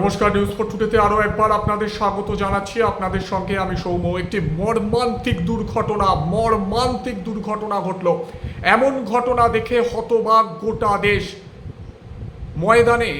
নমস্কার news four টুডেতে আরও একবার আপনাদের স্বাগত জানাচ্ছি। আপনাদের সঙ্গে আমি সৌম্য। একটি মর্মান্তিক দুর্ঘটনা মর্মান্তিক দুর্ঘটনা ঘটল। এমন ঘটনা দেখে হতবাক গোটা দেশ। ময়দানে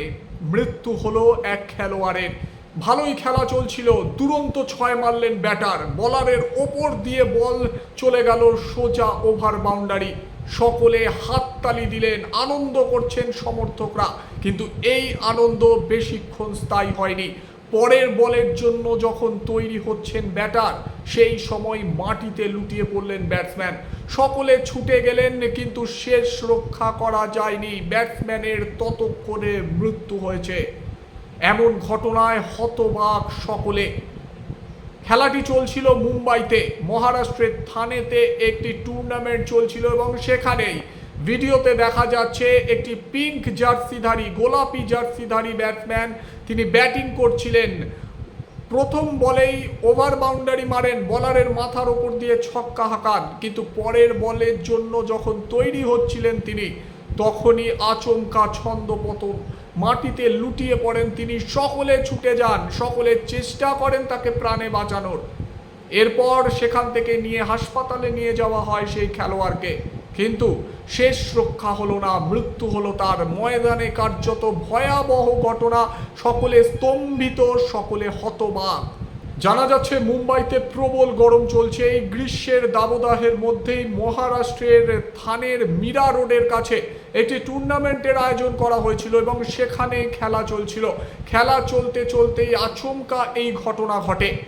মৃত্যু হলো এক খেলোয়াড়ের। ভালোই খেলা চলছিল। দুরন্ত ছয় মারলেন ব্যাটার। বলারের ওপর দিয়ে বল চলে গেল সোজা ওভার বাউন্ডারি। সকলে হাততালি দিলেন, আনন্দ করছেন সমর্থকরা। কিন্তু এই আনন্দ বেশিক্ষণ স্থায়ী হয়নি। পরের বলের জন্য যখন তৈরি হচ্ছেন ব্যাটার, সেই সময় মাটিতে লুটিয়ে পড়লেন ব্যাটসম্যান। সকলে ছুটে গেলেন, কিন্তু শেষ রক্ষা করা যায়নি। ব্যাটসম্যানের ততক্ষণে মৃত্যু হয়েছে। এমন ঘটনায় হতবাক সকলে। খেলাটি চলছিল মুম্বাইতে। মহারাষ্ট্রের থানেতে একটি টুর্নামেন্ট চলছিল এবং সেখানেই ভিডিওতে দেখা যাচ্ছে একটি পিঙ্ক জার্সিধারী, গোলাপি জার্সিধারী ব্যাটসম্যান তিনি ব্যাটিং করছিলেন। প্রথম বলেই ওভার বাউন্ডারি মারেন বলারের মাথার ওপর দিয়ে ছক্কা হাঁকান। কিন্তু পরের বলের জন্য যখন তৈরি হচ্ছিলেন তিনি, তখনই আচমকা ছন্দপতন মাটিতে লুটিয়ে পড়েন তিনি। সকলে ছুটে যান, সকলে চেষ্টা করেন তাকে প্রাণে বাঁচানোর। এরপর সেখান থেকে নিয়ে হাসপাতালে নিয়ে যাওয়া হয় সেই খেলোয়াড়কে। কিন্তু শেষ রক্ষা হলো না, মৃত্যু হলো তার। ময়দানে কার্যত ভয়াবহ ঘটনা, সকলে স্তম্ভিত, সকলে হতবাক। জানা যাচ্ছে, মুম্বাইতে প্রবল গরম চলছে। এই গ্রীষ্মের দাবদাহের মধ্যেই মহারাষ্ট্রের থানের মীরা রোডের কাছে একটি টুর্নামেন্টের আয়োজন করা হয়েছিল এবং সেখানে খেলা চলছিল। খেলা চলতে চলতেই আচমকা এই ঘটনা ঘটে।